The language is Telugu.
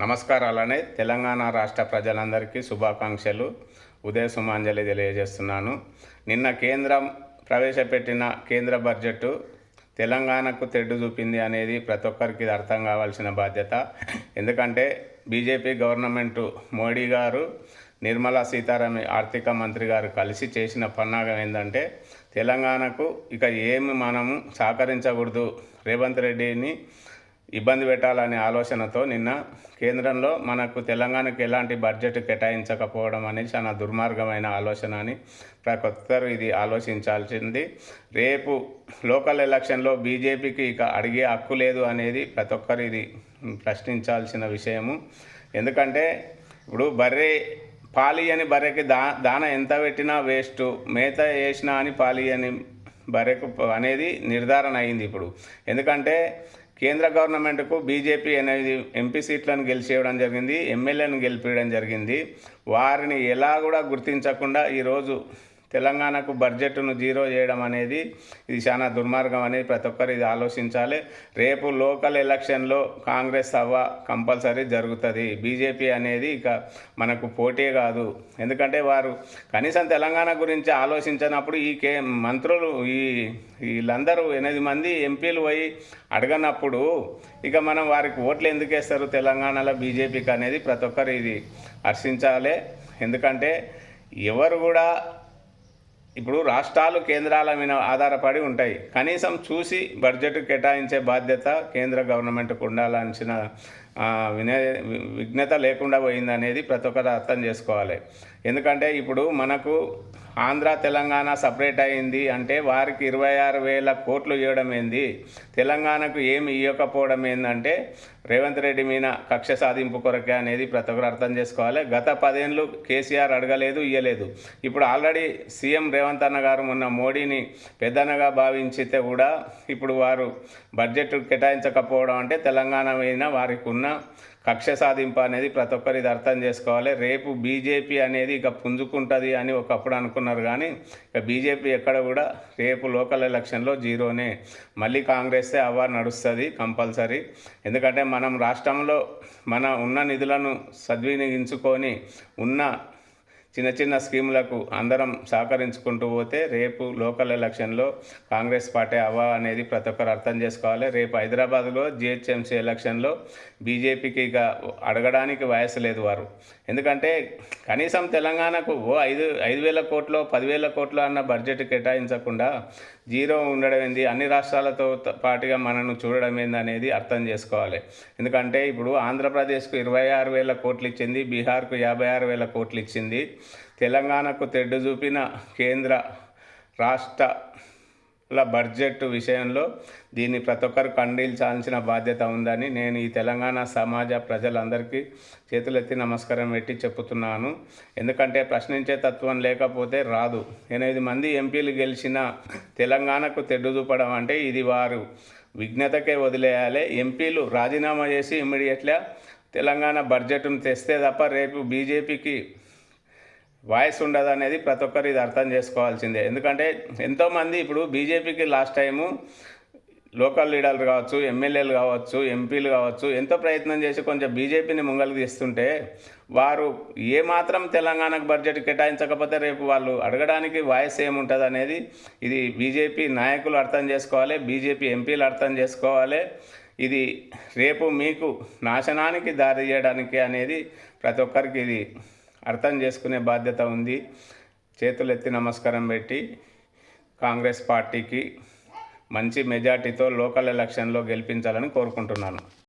నమస్కారాలనే తెలంగాణ రాష్ట్ర ప్రజలందరికీ శుభాకాంక్షలు. ఉదయ సుమాంజలి తెలియజేస్తున్నాను. నిన్న కేంద్రం ప్రవేశపెట్టిన కేంద్ర బడ్జెట్ తెలంగాణకు తెడ్డు చూపింది అనేది ప్రతి ఒక్కరికి అర్థం కావాల్సిన బాధ్యత. ఎందుకంటే బీజేపీ గవర్నమెంట్ మోడీ గారు నిర్మలా సీతారామన్ ఆర్థిక మంత్రి గారు కలిసి చేసిన పన్నాగం ఏంటంటే తెలంగాణకు ఇక ఏమి మనము సహకరించకూడదు. రేవంత్ రెడ్డిని ఇబ్బంది పెట్టాలనే ఆలోచనతో నిన్న కేంద్రంలో మనకు తెలంగాణకు ఎలాంటి బడ్జెట్ కేటాయించకపోవడం అనేది చాలా దుర్మార్గమైన ఆలోచన అని ప్రతి ఒక్కరు ఇది ఆలోచించాల్సింది. రేపు లోకల్ ఎలక్షన్లో బీజేపీకి ఇక అడిగే హక్కు లేదు అనేది ప్రతి ఒక్కరు ఇది ప్రశ్నించాల్సిన విషయము. ఎందుకంటే ఇప్పుడు బర్రె పాలియని బర్రెకి దా దాన ఎంత పెట్టినా వేస్ట్ మేత వేసినా అని పాలియని బర్రెకు అనేది నిర్ధారణ అయింది ఇప్పుడు. ఎందుకంటే కేంద్ర గవర్నమెంట్కు బీజేపీ అనేది ఎంపీ సీట్లను గెలిచేయడం జరిగింది ఎమ్మెల్యేలను గెలిపించడం జరిగింది. వారిని ఎలా కూడా గుర్తించకుండా ఈరోజు తెలంగాణకు బడ్జెట్ను జీరో చేయడం అనేది ఇది చాలా దుర్మార్గం అనేది ప్రతి ఒక్కరు ఇది ఆలోచించాలి. రేపు లోకల్ ఎలక్షన్లో కాంగ్రెస్ సభ కంపల్సరీ జరుగుతుంది. బీజేపీ అనేది ఇక మనకు పోటీ కాదు. ఎందుకంటే వారు కనీసం తెలంగాణ గురించి ఆలోచించినప్పుడు ఈ కే మంత్రులు ఈ వీళ్ళందరూ ఎనిమిది మంది ఎంపీలు పోయి అడగనప్పుడు ఇక మనం వారికి ఓట్లు ఎందుకు వేస్తారు? తెలంగాణలో బీజేపీకి అనేది ప్రతి ఒక్కరు ఇది హర్షించాలి. ఎందుకంటే ఎవరు కూడా ఇప్పుడు రాష్ట్రాలు కేంద్రాల మీద ఆధారపడి ఉంటాయి. కనీసం చూసి బడ్జెట్ కేటాయించే బాధ్యత కేంద్ర గవర్నమెంట్కు ఉండాల్సిన వినే విఘ్నత లేకుండా పోయిందనేది ప్రతి ఒక్కరు అర్థం చేసుకోవాలి. ఎందుకంటే ఇప్పుడు మనకు ఆంధ్ర తెలంగాణ సపరేట్ అయింది అంటే వారికి ఇరవై ఆరు వేల కోట్లు ఇవ్వడం ఏంది? తెలంగాణకు ఏమి ఇవ్వకపోవడం ఏంటంటే రేవంత్ రెడ్డి మీద కక్ష సాధింపు కొరకే అనేది ప్రతి ఒక్కరు అర్థం చేసుకోవాలి. గత పదేళ్ళు కేసీఆర్ అడగలేదు ఇయ్యలేదు. ఇప్పుడు ఆల్రెడీ సీఎం రేవంత్ అన్న గారు మొన్న మోడీని పెద్దనగా భావించితే కూడా ఇప్పుడు వారు బడ్జెట్ కేటాయించకపోవడం అంటే తెలంగాణ మీద వారికి ఉన్న కక్ష సాధింపు అనేది ప్రతి ఒక్కరు ఇది అర్థం చేసుకోవాలి. రేపు బీజేపీ అనేది ఇక పుంజుకుంటుంది అని ఒకప్పుడు అనుకున్నారు కానీ ఇక బీజేపీ ఎక్కడ కూడా రేపు లోకల్ ఎలక్షన్లో జీరోనే. మళ్ళీ కాంగ్రెసే అవ్వ నడుస్తుంది కంపల్సరీ. ఎందుకంటే మనం రాష్ట్రంలో మన ఉన్న నిధులను సద్వినియోగించుకొని ఉన్న చిన్న చిన్న స్కీములకు అందరం సహకరించుకుంటూ పోతే రేపు లోకల్ ఎలక్షన్లో కాంగ్రెస్ పార్టీ అవ్వ అనేది ప్రతి ఒక్కరు అర్థం చేసుకోవాలి. రేపు హైదరాబాద్లో జిహెచ్ఎంసీ ఎలక్షన్లో బీజేపీకి ఇక అడగడానికి వయసు లేదు వారు. ఎందుకంటే కనీసం తెలంగాణకు ఓ ఐదు ఐదు వేల కోట్లు పదివేల కోట్లు అన్న బడ్జెట్ కేటాయించకుండా జీరో ఉండడం ఏంది? అన్ని రాష్ట్రాలతో పాటుగా మనను చూడడం ఏంది అనేది అర్థం చేసుకోవాలి. ఎందుకంటే ఇప్పుడు ఆంధ్రప్రదేశ్కు ఇరవై ఆరు వేల కోట్లు ఇచ్చింది బీహార్కు యాభై ఆరు వేల కోట్లు ఇచ్చింది తెలంగాణకు తెడ్డు చూపిన కేంద్ర రాష్ట్ర రాష్ట్రాల బడ్జెట్ విషయంలో దీన్ని ప్రతి ఒక్కరు ఖండించాల్సిన బాధ్యత ఉందని నేను ఈ తెలంగాణ సమాజ ప్రజలందరికీ చేతులెత్తి నమస్కారం పెట్టి చెప్తున్నాను ఎందుకంటే ప్రశ్నించే తత్వం లేకపోతే రాదు. ఎనిమిది మంది ఎంపీలు గెలిచిన తెలంగాణకు తెడ్డు చూపడం అంటే ఇది వారు. విఘ్నతకే వదిలేయాలి. ఎంపీలు రాజీనామా చేసి ఇమ్మీడియట్గా తెలంగాణ బడ్జెట్ను తెస్తే తప్ప రేపు బీజేపీకి వాయిస్ ఉండదు అనేది ప్రతి ఒక్కరు ఇది అర్థం చేసుకోవాల్సిందే. ఎందుకంటే ఎంతోమంది ఇప్పుడు బీజేపీకి లాస్ట్ టైము లోకల్ లీడర్లు కావచ్చు ఎమ్మెల్యేలు కావచ్చు ఎంపీలు కావచ్చు ఎంతో ప్రయత్నం చేసి కొంచెం బీజేపీని ముంగలు తీస్తుంటే వారు ఏమాత్రం తెలంగాణకు బడ్జెట్ కేటాయించకపోతే రేపు వాళ్ళు అడగడానికి వాయిస్ ఏముంటుంది అనేది ఇది బీజేపీ నాయకులు అర్థం చేసుకోవాలి బీజేపీ ఎంపీలు అర్థం చేసుకోవాలి. ఇది రేపు మీకు నాశనానికి దారి చేయడానికి అనేది ప్రతి ఒక్కరికి ఇది అర్థం చేసుకునే బాధ్యత ఉంది. చేతులెత్తి నమస్కారం పెట్టి కాంగ్రెస్ పార్టీకి మంచి మెజార్టీతో లోకల్ ఎలక్షన్లో గెలిపించాలని కోరుకుంటున్నాను.